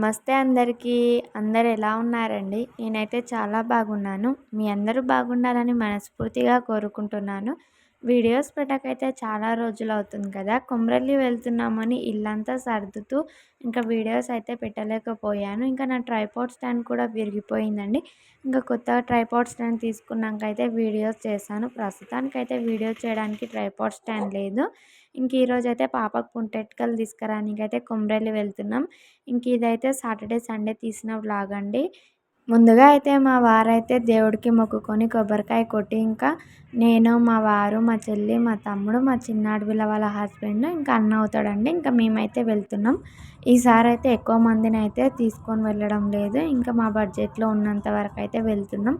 నమస్తే అందరికీ. అందరు ఎలా ఉన్నారండి? నేనైతే చాలా బాగున్నాను. మీ అందరూ బాగుండాలని మనస్ఫూర్తిగా కోరుకుంటున్నాను. వీడియోస్ పెట్టకైతే చాలా రోజులు అవుతుంది కదా. కుమ్రల్లి వెళ్తున్నామని ఇల్లంతా సర్దుతూ ఇంకా వీడియోస్ అయితే పెట్టలేకపోయాను. ఇంకా నా ట్రైపాడ్ స్టాండ్ కూడా విరిగిపోయిందండి. ఇంకా కొత్తగా ట్రైపాడ్ స్టాండ్ తీసుకున్నాక అయితే వీడియోస్ చేశాను. ప్రస్తుతానికైతే వీడియో చేయడానికి ట్రైపాడ్ స్టాండ్ లేదు. ఇంక ఈరోజు అయితే పాపకు పుంటెట్కలు తీసుకురానికి అయితే వెళ్తున్నాం. ఇంక ఇదైతే సాటర్డే సండే తీసిన వ్లాగ్ అండి. ముందుగా అయితే మా వారైతే దేవుడికి మొక్కుకొని కొబ్బరికాయ కొట్టి ఇంకా నేను మా వారు మా చెల్లి మా తమ్ముడు మా చిన్నాడు వీళ్ళ వాళ్ళ హస్బెండ్ ఇంకా అన్న అవుతాడండి. ఇంకా మేమైతే వెళ్తున్నాం. ఈసారి అయితే ఎక్కువ మందిని అయితే తీసుకొని వెళ్ళడం లేదు. ఇంకా మా బడ్జెట్లో ఉన్నంత వరకు అయితే వెళ్తున్నాం.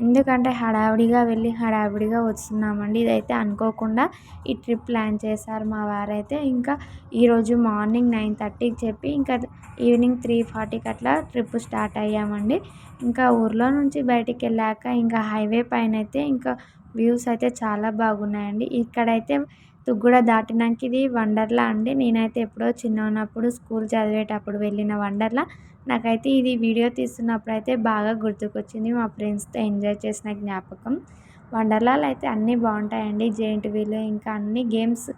ఎందుకంటే హడావిడిగా వెళ్ళి హడావిడిగా వస్తున్నామండి. ఇదైతే అనుకోకుండా ఈ ట్రిప్ ప్లాన్ చేశారు మా వారైతే. ఇంకా ఈరోజు మార్నింగ్ నైన్ థర్టీకి చెప్పి ఇంకా ఈవినింగ్ త్రీ ఫార్టీకి అట్లా ట్రిప్ స్టార్ట్ అయ్యామండి. ఇంకా ఊర్లో నుంచి బయటికి వెళ్ళాక ఇంకా హైవే పైన అయితే ఇంకా వ్యూస్ అయితే చాలా బాగున్నాయండి. ఇక్కడైతే తుగ్గూడ దాటినాక ఇది వండర్లా అండి. నేనైతే ఎప్పుడో చిన్న ఉన్నప్పుడు స్కూల్ చదివేటప్పుడు వెళ్ళిన వండర్లా. నాకైతే ఇది వీడియో తీస్తున్నప్పుడు అయితే బాగా గుర్తుకొచ్చింది. మా ఫ్రెండ్స్తో ఎంజాయ్ చేసిన జ్ఞాపకం. వండర్లాలో అయితే అన్నీ బాగుంటాయండి. జెయింట్ వీల్ ఇంకా అన్ని గేమ్స్.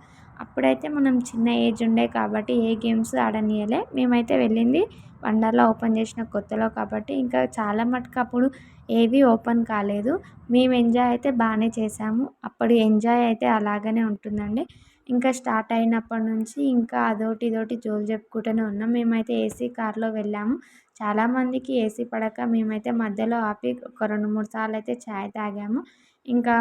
అప్పుడైతే మనం చిన్న ఏజ్ ఉండే కాబట్టి ఏ గేమ్స్ ఆడనీయలే. మేమైతే వెళ్ళింది వండర్లా ఓపెన్ చేసిన కొత్తలో కాబట్టి ఇంకా చాలా మటుకు అప్పుడు ఏవి ఓపెన్ కాలేదు. మేము ఎంజాయ్ అయితే బాగానే చేసాము అప్పుడు ఎంజాయ్ అయితే అలాగనే ఉంటుందండి. ఇంకా స్టార్ట్ అయినప్పటి నుంచి ఇంకా అదోటి ఇదోటి జోలు చెప్పుకుంటూనే ఉన్నాం. మేమైతే ఏసీ కార్లో వెళ్ళాము. చాలామందికి ఏసీ పడక మేమైతే మధ్యలో ఆపి ఒక రెండు మూడు సార్లు అయితే ఛాయ్ తాగాము. ఇంకా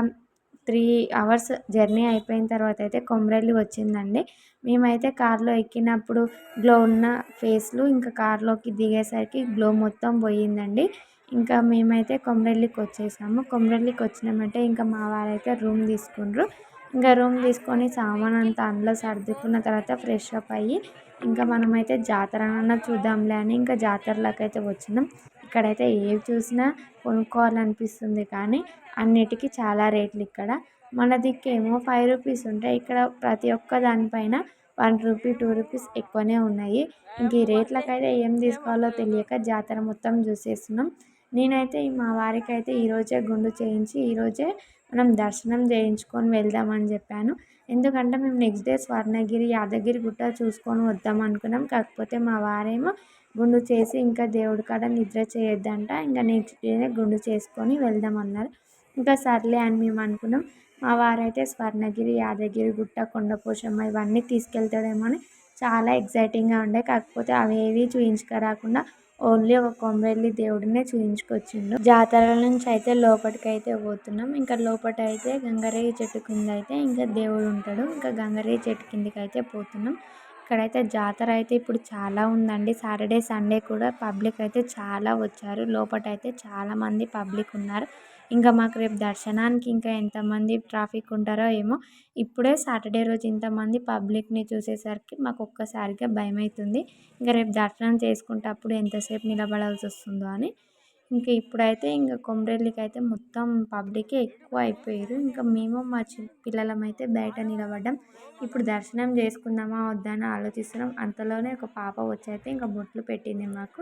త్రీ అవర్స్ జర్నీ అయిపోయిన తర్వాత అయితే కొమరెల్లి వచ్చిందండి. మేమైతే కార్లో ఎక్కినప్పుడు గ్లో ఉన్న ఫేస్లు ఇంకా కార్లోకి దిగేసరికి గ్లో మొత్తం పోయిందండి. ఇంకా మేమైతే కొమరెల్లికి వచ్చేసాము. కొమరెల్లికి వచ్చినామంటే ఇంకా మా వారైతే రూమ్ తీసుకుండ్రు. ఇంకా రూమ్ తీసుకొని సామాన్ అంతా అందులో సర్దుకున్న తర్వాత ఫ్రెష్ అప్ అయ్యి ఇంకా మనమైతే జాతరనన్నా చూద్దాంలే అని ఇంకా జాతరలోకి అయితే వచ్చినాం. ఇక్కడైతే ఏవి చూసినా కొనుక్కోవాలనిపిస్తుంది కానీ అన్నిటికీ చాలా రేట్లు ఇక్కడ. మన దిక్కేమో ఫైవ్ రూపీస్ ఉంటాయి ఇక్కడ ప్రతి ఒక్క దానిపైన వన్ రూపీ టూ రూపీస్ ఎక్కువనే ఉన్నాయి. ఇంక ఈ రేట్లకైతే ఏం తీసుకోవాలో తెలియక జాతర మొత్తం చూసేస్తున్నాం. నేనైతే మా వారికి అయితే ఈరోజే గుండు చేయించి ఈరోజే మనం దర్శనం చేయించుకొని వెళ్దామని చెప్పాను. ఎందుకంటే మేము నెక్స్ట్ డే స్వర్ణగిరి యాదగిరి గుట్ట చూసుకొని వద్దాం అనుకున్నాం. కాకపోతే మా వారేమో గుండు చేసి ఇంకా దేవుడి కాడ నిద్ర చేయొద్దంట. ఇంకా నెక్స్ట్ డేనే గుండు చేసుకొని వెళ్దాం అన్నారు. ఇంకా సర్లే అని మేము అనుకున్నాం. మా వారైతే స్వర్ణగిరి యాదగిరి గుట్ట కొండపోచమ్మ ఇవన్నీ తీసుకెళ్తాడేమో అని చాలా ఎక్సైటింగ్గా ఉండే. కాకపోతే అవి ఏవి ఓన్లీ ఒక కొమరవెల్లి దేవుడినే చూయించుకొచ్చిండు. జాతర నుంచి అయితే లోపలికి అయితే పోతున్నాం. ఇంకా లోపల అయితే గంగరేగి చెట్టు కింద అయితే ఇంకా దేవుడు ఉంటాడు. ఇంకా గంగరేగి చెట్టు కిందకి అయితే పోతున్నాం. ఇక్కడైతే జాతర అయితే ఇప్పుడు చాలా ఉందండి. సాటర్డే సండే కూడా పబ్లిక్ అయితే చాలా వచ్చారు. లోపల అయితే చాలా మంది పబ్లిక్ ఉన్నారు. ఇంకా మాకు రేపు దర్శనానికి ఇంకా ఎంతమంది ట్రాఫిక్ ఉంటారో ఏమో ఇప్పుడే సాటర్డే రోజు ఇంతమంది పబ్లిక్ని చూసేసరికి మాకు ఒక్కసారిగా భయం అవుతుంది ఇంకా రేపు దర్శనం చేసుకుంటే అప్పుడు ఎంతసేపు నిలబడాల్సి వస్తుందో అని. ఇంకా ఇప్పుడైతే ఇంకా కొమరెల్లికి అయితే మొత్తం పబ్లికే ఎక్కువ అయిపోయారు. ఇంకా మేము మా చి పిల్లలమైతే బయట నిలబడ్డాం. ఇప్పుడు దర్శనం చేసుకుందామా వద్దా అని ఆలోచిస్తున్నాం. అంతలోనే ఒక పాప వచ్చి అయితే ఇంకా బొట్లు పెట్టింది మాకు.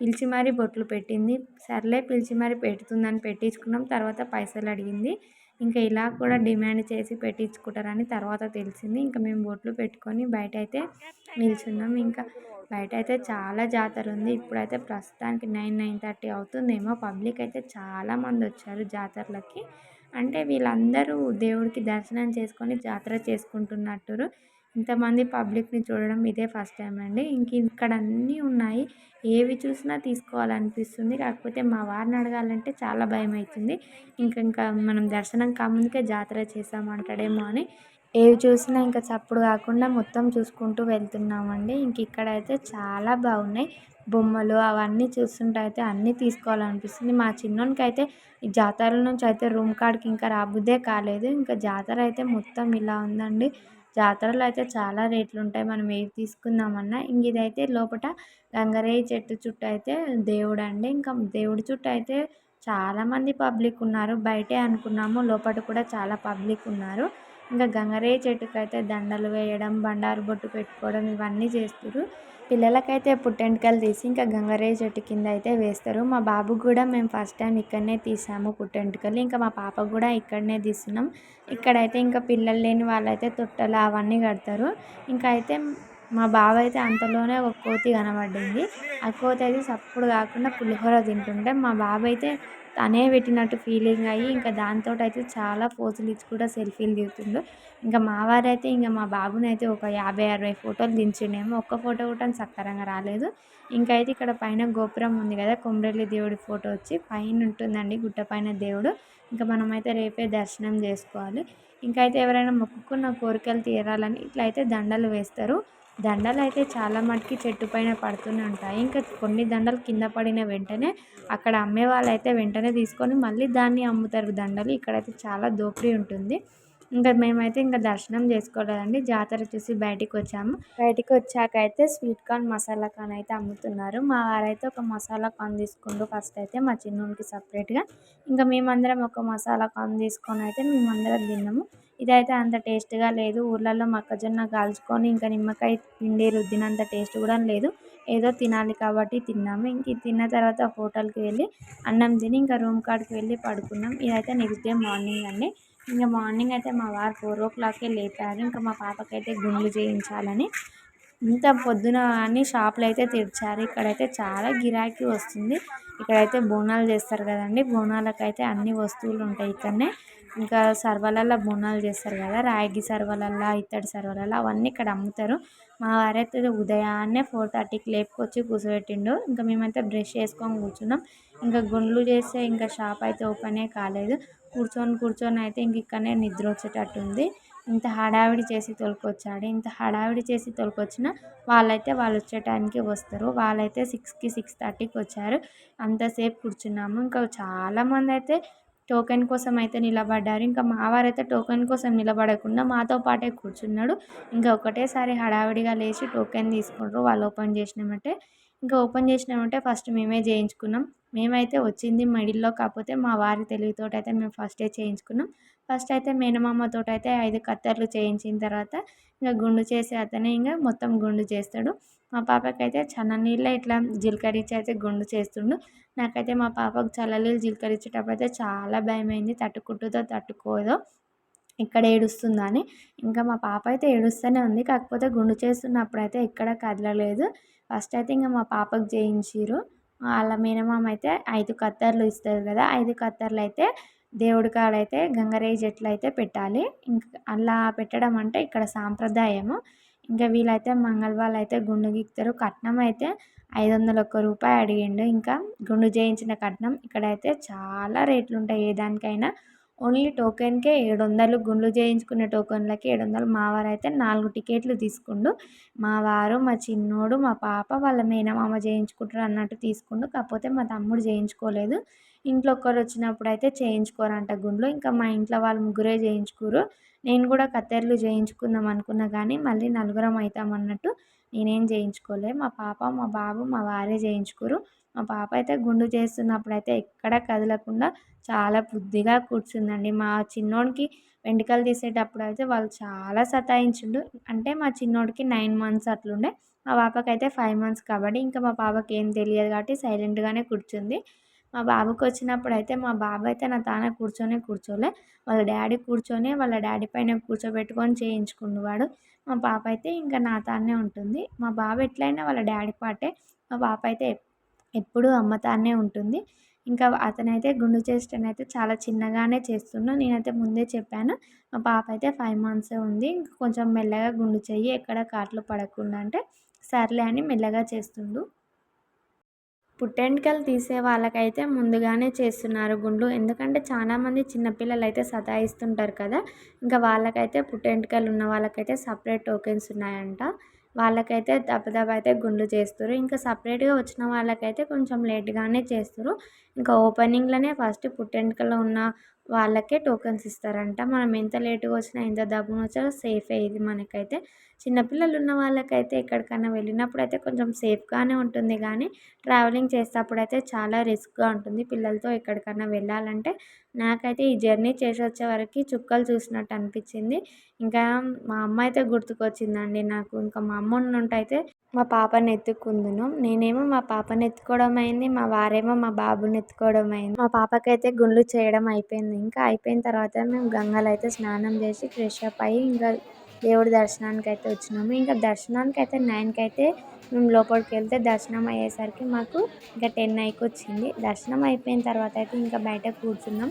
పిలిచి మరీ బొట్లు పెట్టింది. సర్లే పిలిచి మరీ పెడుతుందని పెట్టించుకున్నాం. తర్వాత పైసలు అడిగింది. ఇంకా ఇలా కూడా డిమాండ్ చేసి పెట్టించుకుంటారని తర్వాత తెలిసింది. ఇంకా మేము బొట్లు పెట్టుకొని బయట అయితే నిల్చున్నాం. ఇంకా బయట అయితే చాలా జాతర ఉంది. ఇప్పుడైతే ప్రస్తుతానికి నైన్ నైన్ థర్టీ అవుతుందేమో. పబ్లిక్ అయితే చాలామంది వచ్చారు జాతరలకి. అంటే వీళ్ళందరూ దేవుడికి దర్శనం చేసుకొని జాతర చేసుకుంటున్నట్టు ఇంతమంది పబ్లిక్ని చూడడం ఇదే ఫస్ట్ టైం అండి. ఇంక ఇక్కడ అన్నీ ఉన్నాయి. ఏవి చూసినా తీసుకోవాలనిపిస్తుంది. కాకపోతే మా వారిని అడగాలంటే చాలా భయం అవుతుంది ఇంకా ఇంకా మనం దర్శనం కాముందుకే జాతర చేసామంటాడేమో అని. ఏవి చూసినా ఇంకా చప్పుడు కాకుండా మొత్తం చూసుకుంటూ వెళ్తున్నామండి. ఇంక ఇక్కడైతే చాలా బాగున్నాయి. బొమ్మలు అవన్నీ చూస్తుంటే అయితే అన్నీ తీసుకోవాలనిపిస్తుంది. మా చిన్నోనికి అయితే ఈ జాతర నుంచి అయితే రూమ్ కాడికి ఇంకా రాబుద్దే కాలేదు. ఇంకా జాతర అయితే మొత్తం ఇలా ఉందండి. జాతరలో అయితే చాలా రేట్లు ఉంటాయి మనం ఏవి తీసుకుందామన్నా ఇంక ఇదైతే లోపల గంగరేగి చెట్టు చుట్టూ అయితే దేవుడు అండి ఇంకా దేవుడి చుట్టూ అయితే చాలామంది పబ్లిక్ ఉన్నారు. బయటే అనుకున్నాము. లోపల కూడా చాలా పబ్లిక్ ఉన్నారు. ఇంకా గంగరేగి చెట్టుకు అయితే దండలు వేయడం బండారు బొట్టు పెట్టుకోవడం ఇవన్నీ చేస్తారు పిల్లలకైతే పుట్టెంటుకలు తీసి ఇంకా గంగరేజ చెట్టు కింద అయితే వేస్తారు. మా బాబుకి కూడా మేము ఫస్ట్ టైం ఇక్కడనే తీసాము పుట్టెంటుకలు. ఇంకా మా పాప కూడా ఇక్కడనే తీస్తున్నాం. ఇక్కడైతే ఇంకా పిల్లలు లేని వాళ్ళైతే తొట్టెలు అవన్నీ కడతారు. ఇంకా అయితే మా బావ అయితే అంతలోనే ఒక కోతి కనబడింది. ఆ కోతి అయితే సప్పుడు కాకుండా పులిహోర తింటుంటే మా బాబు అయితే తనే పెట్టినట్టు ఫీలింగ్ అయ్యి ఇంకా దాంతో అయితే చాలా ఫోజులు ఇచ్చి కూడా సెల్ఫీలు దిగుతుండు. ఇంకా మా వారైతే ఇంకా మా బాబుని అయితే ఒక యాభై అరవై ఫోటోలు దించిండేమో. ఒక్క ఫోటో కూడా సక్కరంగా రాలేదు. ఇంకా అయితే ఇక్కడ పైన గోపురం ఉంది కదా కొమరెల్లి దేవుడి ఫోటో వచ్చి పైన ఉంటుందండి గుట్ట పైన దేవుడు. ఇంకా మనమైతే రేపే దర్శనం చేసుకోవాలి. ఇంకా అయితే ఎవరైనా మొక్కుకున్న కోరికలు తీరాలని ఇట్లా అయితే దండలు వేస్తారు. దండలు అయితే చాలా మటుకి చెట్టు పైన పడుతూనే ఉంటాయి. ఇంకా కొన్ని దండలు కింద పడిన వెంటనే అక్కడ అమ్మే వాళ్ళు అయితే వెంటనే తీసుకొని మళ్ళీ దాన్ని అమ్ముతారు దండలు. ఇక్కడైతే చాలా దోపిడీ ఉంటుంది. ఇంకా మేమైతే ఇంకా దర్శనం చేసుకోలేదండి జాతర చూసి బయటికి వచ్చాము. బయటికి వచ్చాక అయితే స్వీట్ కార్న్ మసాలా కార్న్ అయితే అమ్ముతున్నారు. మా వారైతే ఒక మసాలా కార్న్ తీసుకుంటూ ఫస్ట్ అయితే మా చిన్నోనికి సపరేట్గా. ఇంకా మేమందరం ఒక మసాలా కార్న్ తీసుకొని అయితే మేమందరం తిన్నాము. ఇదైతే అంత టేస్ట్గా లేదు. ఊర్లలో మొక్కజొన్న కాల్చుకొని ఇంకా నిమ్మకాయ పిండి రుద్దినంత టేస్ట్ కూడా లేదు. ఏదో తినాలి కాబట్టి తిన్నాము. ఇంక తిన్న తర్వాత హోటల్కి వెళ్ళి అన్నం తిని ఇంకా రూమ్ కాడికి వెళ్ళి పడుకున్నాం. ఇదైతే నెక్స్ట్ డే మార్నింగ్ అండి. ఇంకా మార్నింగ్ అయితే మా వారు ఫోర్ ఓ క్లాక్కే లేపారు. ఇంకా మా పాపకైతే గుండ్లు చేయించాలని. ఇంత పొద్దున అని షాపులు అయితే తెరిచారు. ఇక్కడైతే చాలా గిరాకీ వస్తుంది. ఇక్కడైతే బోనాలు చేస్తారు కదండి. బోనాలకైతే అన్ని వస్తువులు ఉంటాయి ఇక్కడనే. ఇంకా సర్వలల్లో బోనాలు చేస్తారు కదా రాగి సర్వలల్లో ఇత్తడి సర్వలల్లో అవన్నీ ఇక్కడ అమ్ముతారు. మా వారైతే ఉదయాన్నే ఫోర్ థర్టీకి లేపుకొచ్చి కూర్చోబెట్టిండు. ఇంకా మేమైతే బ్రష్ చేసుకొని కూర్చున్నాం. ఇంకా గుండ్లు చేస్తే ఇంకా షాప్ అయితే ఓపెనే కాలేదు. కూర్చొని కూర్చొని అయితే ఇంక ఇక్కడనే నిద్ర వచ్చేటట్టుంది ఇంత హడావిడి చేసి తోలుకొచ్చాడు. ఇంత హడావిడి చేసి తోలుకొచ్చిన వాళ్ళైతే వాళ్ళు వచ్చే టైంకి వస్తారు. వాళ్ళైతే సిక్స్కి సిక్స్ థర్టీకి వచ్చారు. అంతసేపు కూర్చున్నాము. ఇంకా చాలామంది అయితే టోకెన్ కోసం అయితే నిలబడ్డారు. ఇంకా మా వారైతే టోకెన్ కోసం నిలబడకుండా మాతో పాటే కూర్చున్నాడు. ఇంకా ఒకటేసారి హడావిడిగా లేచి టోకెన్ తీసుకుంటారు వాళ్ళు ఓపెన్ చేసినామంటే ఇంకా ఓపెన్ చేసినామంటే ఫస్ట్ మేమే చేయించుకున్నాం. మేమైతే వచ్చింది మిడిల్లో కాకపోతే మా వారి తెలివితోటి అయితే మేము ఫస్టే చేయించుకున్నాం. ఫస్ట్ అయితే మేనమామతో అయితే ఐదు కత్తెరలు చేయించిన తర్వాత ఇంకా గుండు చేసే అతనే ఇంకా మొత్తం గుండు చేస్తాడు. మా పాపకైతే చన్ననీళ్ళ ఇట్లా జీలకరించి అయితే గుండు చేస్తుండు. నాకైతే మా పాపకు చల్లనీళ్ళు జీలకరించేటప్పుడు అయితే చాలా భయమైంది. తట్టుకుంటుందో తట్టుకోదో ఇక్కడ ఏడుస్తుందని ఇంకా మా పాప అయితే ఏడుస్తూనే ఉంది. కాకపోతే గుండు చేస్తున్నప్పుడు అయితే ఎక్కడ కదలలేదు. ఫస్ట్ అయితే ఇంకా మా పాపకు చేయించారు వాళ్ళ మేనమామ అయితే ఐదు కత్తర్లు ఇస్తారు కదా ఐదు కత్తర్లు అయితే దేవుడి కాడ అయితే గంగరేయి చెట్లు అయితే పెట్టాలి. ఇంకా అలా పెట్టడం అంటే ఇక్కడ సాంప్రదాయము. ఇంకా వీళ్ళైతే మంగళవాళ్ళు అయితే గుండు గీక్తారు. కట్నం అయితే ఐదు వందల ఒక్క రూపాయి అడిగిండు. ఇంకా గుండు చేయించిన కట్నం ఇక్కడైతే చాలా రేట్లు ఉంటాయి ఏ దానికైనా ఓన్లీ టోకెన్కే ఏడు వందలు గుండ్లు చేయించుకునే టోకెన్లకి ఏడు వందలు మా వారు అయితే నాలుగు టికెట్లు తీసుకుండు. మా వారు మా చిన్నోడు మా పాప వాళ్ళ మేనమామ చేయించుకుంటారు అన్నట్టు తీసుకుండు. కాకపోతే మా తమ్ముడు చేయించుకోలేదు. ఇంట్లో ఒక్కరు వచ్చినప్పుడు అయితే చేయించుకోరంట గుండ్లు. ఇంకా మా ఇంట్లో వాళ్ళు ముగ్గురే చేయించుకోరు నేను కూడా కత్తెరలు చేయించుకుందాం అనుకున్నా కానీ మళ్ళీ నలుగురం అవుతాం అన్నట్టు నేనేం చేయించుకోలే. మా పాప మా బాబు మా వారే చేయించుకోరు. మా పాప అయితే గుండు చేస్తున్నప్పుడు అయితే ఎక్కడ కదలకుండా చాలా బుద్ధిగా కూర్చుందండి. మా చిన్నోడికి వెంట్రుకలు తీసేటప్పుడు అయితే వాళ్ళు చాలా సతాయించిండు. అంటే మా చిన్నోడికి నైన్ మంత్స్ అట్లుండే. మా పాపకి అయితే ఫైవ్ మంత్స్ కాబట్టి ఇంకా మా పాపకి ఏం తెలియదు కాబట్టి సైలెంట్గానే కూర్చుంది. మా బాబుకి వచ్చినప్పుడు అయితే మా బాబు అయితే నా తాన కూర్చొని కూర్చోలే. వాళ్ళ డాడీ కూర్చొని వాళ్ళ డాడీ పైన కూర్చోబెట్టుకొని చేయించుకున్నవాడు మా పాప అయితే ఇంకా నాతోనే ఉంటుంది. మా బాబు ఎట్లయినా వాళ్ళ డాడీ పాటే మా పాప అయితే ఎప్పుడూ అమ్మతోనే ఉంటుంది. ఇంకా అతనైతే గుండు చేసేటనైతే చాలా చిన్నగానే చేస్తుండు నేనైతే ముందే చెప్పాను మా పాప అయితే ఫైవ్ మంత్సే ఉంది. ఇంకా కొంచెం మెల్లగా గుండు చెయ్యి ఎక్కడ కాట్లు పడకుండా అంటే సర్లే అని మెల్లగా చేస్తుండు. పుట్టెంటుకలు తీసే వాళ్ళకైతే ముందుగానే చేస్తున్నారు గుండ్లు. ఎందుకంటే చాలామంది చిన్నపిల్లలు అయితే సతాయిస్తుంటారు కదా. ఇంకా వాళ్ళకైతే పుట్టెంటుకలు ఉన్న వాళ్ళకైతే సపరేట్ టోకెన్స్ ఉన్నాయంట. వాళ్ళకైతే దబదబ అయితే గుండు చేస్తారు ఇంకా సపరేట్గా వచ్చిన వాళ్ళకైతే కొంచెం లేట్గానే చేస్తారు ఇంకా ఓపెనింగ్లోనే ఫస్ట్ పుట్టెంటుకలు ఉన్న వాళ్ళకే టోకెన్స్ ఇస్తారంట. మనం ఎంత లేటుగా వచ్చినా ఎంత దబ్బున వచ్చినా సేఫే ఇది మనకైతే. చిన్నపిల్లలు ఉన్న వాళ్ళకైతే ఎక్కడికైనా వెళ్ళినప్పుడు అయితే కొంచెం సేఫ్గానే ఉంటుంది. కానీ ట్రావెలింగ్ చేసేటప్పుడు అయితే చాలా రిస్క్గా ఉంటుంది. పిల్లలతో ఎక్కడికైనా వెళ్ళాలంటే నాకైతే ఈ జర్నీ చేసి వచ్చే వరకు చుక్కలు చూసినట్టు అనిపించింది. ఇంకా మా అమ్మ అయితే గుర్తుకొచ్చిందండి నాకు. ఇంకా మా అమ్మ ఉన్నట్టయితే మా పాపని ఎత్తుకుందును నేనేమో మా పాపని ఎత్తుకోవడం అయింది మా వారేమో మా బాబుని ఎత్తుకోవడం అయింది. మా పాపకైతే గుండ్లు చేయడం అయిపోయింది. ఇంకా అయిపోయిన తర్వాత మేము గంగలో అయితే స్నానం చేసి ఫ్రెష్ అప్ అయ్యి ఇంకా దేవుడి దర్శనానికి అయితే వచ్చినాము. ఇంకా దర్శనానికి అయితే నైన్కి అయితే మేము లోపలికి వెళ్తే దర్శనం అయ్యేసరికి మాకు ఇంకా టెన్ అయికి వచ్చింది. దర్శనం అయిపోయిన తర్వాత అయితే ఇంకా బయట కూర్చున్నాం.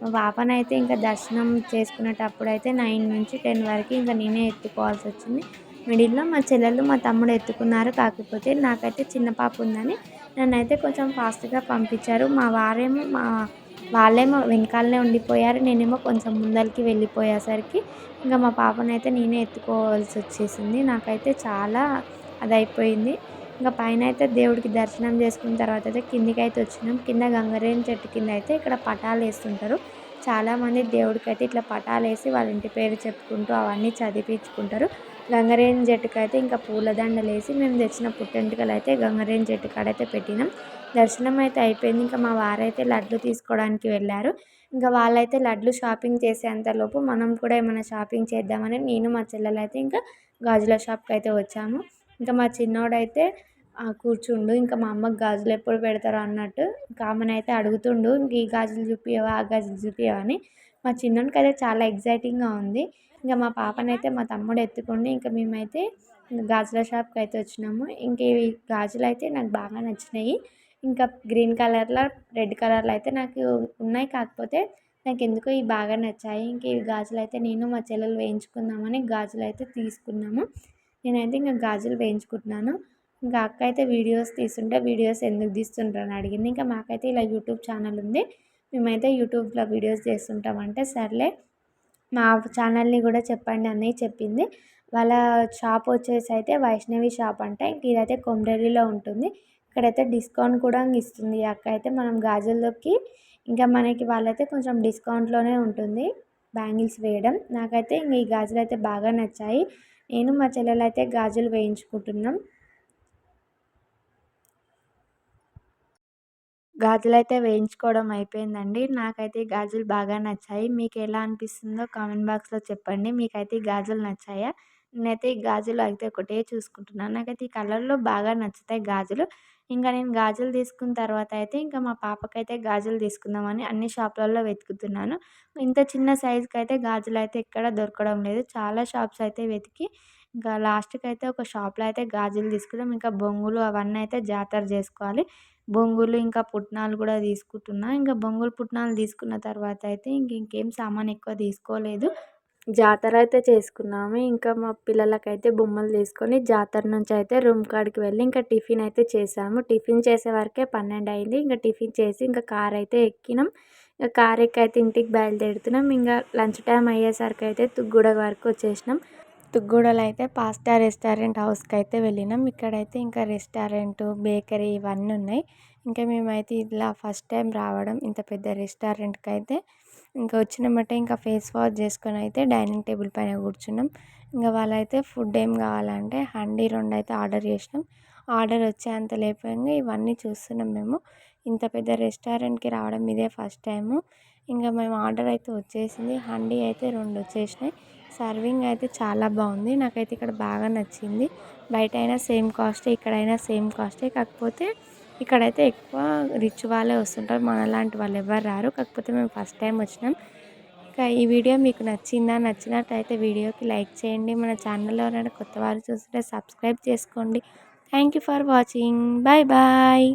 మా పాపనైతే అయితే ఇంకా దర్శనం చేసుకునేటప్పుడు అయితే నైన్ నుంచి టెన్ వరకు ఇంకా నేనే ఎత్తుకోవాల్సి వచ్చింది. మిడిల్లో మా చెల్లెలు మా తమ్ముడు ఎత్తుకున్నారు. కాకపోతే నాకైతే చిన్న పాప ఉందని నన్నైతే కొంచెం ఫాస్ట్గా పంపించారు. మా వారేమో మా వాళ్ళేమో వెనకాలనే ఉండిపోయారు. నేనేమో కొంచెం ముందరికి వెళ్ళిపోయేసరికి ఇంకా మా పాపనైతే నేనే ఎత్తుకోవాల్సి వచ్చేసింది. నాకైతే చాలా అది అయిపోయింది ఇంకా పైన అయితే దేవుడికి దర్శనం చేసుకున్న తర్వాత అయితే కిందికి అయితే వచ్చినాం. కింద గంగరేణి చెట్టు కింద అయితే ఇక్కడ పటాలు వేస్తుంటారు. చాలామంది దేవుడికి అయితే ఇట్లా పటాలు వేసి వాళ్ళ ఇంటి పేరు చెప్పుకుంటూ అవన్నీ చదివించుకుంటారు. గంగరేణి చెట్టుకు అయితే ఇంకా పూలదండలు వేసి మేము తెచ్చిన పుట్టెంటుకలు అయితే గంగరేణి చెట్టు కాడైతే పెట్టినాం. దర్శనం అయితే అయిపోయింది. ఇంకా మా వారైతే లడ్లు తీసుకోవడానికి వెళ్ళారు. ఇంకా వాళ్ళైతే లడ్లు షాపింగ్ చేసేంతలోపు మనం కూడా ఏమైనా షాపింగ్ చేద్దామని నేను మా చెల్లెలు అయితే ఇంకా గాజుల షాప్కి అయితే వచ్చాము. ఇంకా మా చిన్నోడైతే కూర్చుండు. ఇంకా మా అమ్మకి గాజులు ఎప్పుడు పెడతారో అన్నట్టు కామన్ అయితే అడుగుతుండు ఇంక ఈ గాజులు చూపియవా ఆ గాజులు చూపియవా అని. మా చిన్నోనికి అయితే చాలా ఎగ్జైటింగ్గా ఉంది. ఇంకా మా పాపనైతే మా తమ్ముడు ఎత్తుకుండి ఇంకా మేమైతే గాజుల షాప్కి అయితే వచ్చినాము. ఇంక ఇవి గాజులు అయితే నాకు బాగా నచ్చినాయి. ఇంకా గ్రీన్ కలర్లో రెడ్ కలర్లో అయితే నాకు ఉన్నాయి. కాకపోతే నాకు ఎందుకో ఇవి బాగా నచ్చాయి. ఇంక ఇవి గాజులు అయితే నేను మా చెల్లెలు వేయించుకుందామని గాజులు అయితే తీసుకున్నాము. నేనైతే ఇంకా గాజులు వేయించుకుంటున్నాను. ఇంకా అక్క అయితే వీడియోస్ తీస్తుంటే వీడియోస్ ఎందుకు తీస్తుంటారని అడిగింది. ఇంకా మాకైతే ఇలా యూట్యూబ్ ఛానల్ ఉంది. మేమైతే యూట్యూబ్లో వీడియోస్ చేస్తుంటామంటే సర్లే మా ఛానల్ని కూడా చెప్పండి అని చెప్పింది. వాళ్ళ షాప్ వచ్చేసి అయితే వైష్ణవి షాప్ అంటే ఇంక ఇదైతే కొమరవెల్లిలో ఉంటుంది. ఇక్కడైతే డిస్కౌంట్ కూడా ఇస్తుంది. ఈ అక్క అయితే మనం గాజుల్లోకి ఇంకా మనకి వాళ్ళైతే కొంచెం డిస్కౌంట్లోనే ఉంటుంది బ్యాంగిల్స్ వేయడం. నాకైతే ఇంక ఈ గాజులు అయితే బాగా నచ్చాయి. నేను మా చెల్లెలు అయితే గాజులు వేయించుకుంటున్నాం. గాజులు అయితే వేయించుకోవడం అయిపోయిందండి. నాకైతే ఈ గాజులు బాగా నచ్చాయి. మీకు ఎలా అనిపిస్తుందో కామెంట్ బాక్స్లో చెప్పండి. మీకైతే ఈ గాజులు నచ్చాయా? నేనైతే ఈ గాజులు అయితే ఒకటే చూసుకుంటున్నాను. నాకైతే ఈ కలర్లో బాగా నచ్చుతాయి గాజులు. ఇంకా నేను గాజులు తీసుకున్న తర్వాత అయితే ఇంకా మా పాపకైతే గాజులు తీసుకుందామని అన్ని షాపులలో వెతుకుతున్నాను. ఇంత చిన్న సైజుకి అయితే గాజులు అయితే ఎక్కడ దొరకడం లేదు. చాలా షాప్స్ అయితే వెతికి ఇంకా లాస్ట్కి అయితే ఒక షాప్లో అయితే గాజులు తీసుకున్నాం ఇంకా బొంగులు అవన్నీ అయితే జాతర చేసుకోవాలి. బొంగులు ఇంకా పుట్నాలు కూడా తీసుకుంటున్నా. ఇంకా బొంగులు పుట్నాలు తీసుకున్న తర్వాత అయితే ఇంక ఇంకేం సామాన్ ఎక్కువ తీసుకోలేదు. జాతర అయితే చేసుకున్నాము. ఇంకా మా పిల్లలకైతే బొమ్మలు తీసుకొని జాతర నుంచి అయితే రూమ్ కాడికి వెళ్ళి ఇంకా టిఫిన్ అయితే చేసాము. టిఫిన్ చేసే వరకే పన్నెండు అయింది. ఇంకా టిఫిన్ చేసి ఇంకా కార్ అయితే ఎక్కినాం. ఇంకా కార్ ఎక్కి అయితే ఇంటికి బయలుదేరుతున్నాం. ఇంకా లంచ్ టైం అయ్యేసరికి అయితే తుగ్గూడ వరకు వచ్చేసినాం. తుగ్గూడలో అయితే పాస్తా రెస్టారెంట్ హౌస్కి అయితే వెళ్ళినాం. ఇక్కడైతే ఇంకా రెస్టారెంట్ బేకరీ ఇవన్నీ ఉన్నాయి ఇంకా మేమైతే ఇలా ఫస్ట్ టైం రావడం ఇంత పెద్ద రెస్టారెంట్కి అయితే ఇంకా వచ్చినామంటే ఇంకా ఫేస్ వాష్ చేసుకొని అయితే డైనింగ్ టేబుల్ పైన కూర్చున్నాం. ఇంకా వాళ్ళైతే ఫుడ్ ఏం కావాలంటే హండీ రెండు అయితే ఆర్డర్ చేసినాం. ఆర్డర్ వచ్చేంత లేపంగా ఇవన్నీ చూస్తున్నాం మేము. ఇంత పెద్ద రెస్టారెంట్కి రావడం ఇదే ఫస్ట్ టైము. ఇంకా మేము ఆర్డర్ అయితే వచ్చేసింది. హండీ అయితే రెండు వచ్చేసినాయి. సర్వింగ్ అయితే చాలా బాగుంది. నాకైతే ఇక్కడ బాగా నచ్చింది. బయట అయినా సేమ్ కాస్టే ఇక్కడైనా సేమ్ కాస్టే. కాకపోతే ఇక్కడైతే ఎక్కువ రిచ్ వాళ్ళే వస్తుంటారు. మనలాంటి వాళ్ళు ఎవరు రారు. కాకపోతే మేము ఫస్ట్ టైం వచ్చినాం. ఇంకా ఈ వీడియో మీకు నచ్చిందా? నచ్చినట్టయితే వీడియోకి లైక్ చేయండి. మన ఛానల్లో ఎవరైనా కొత్త వారు చూస్తుంటే సబ్స్క్రైబ్ చేసుకోండి. Thank you for watching. Bye bye.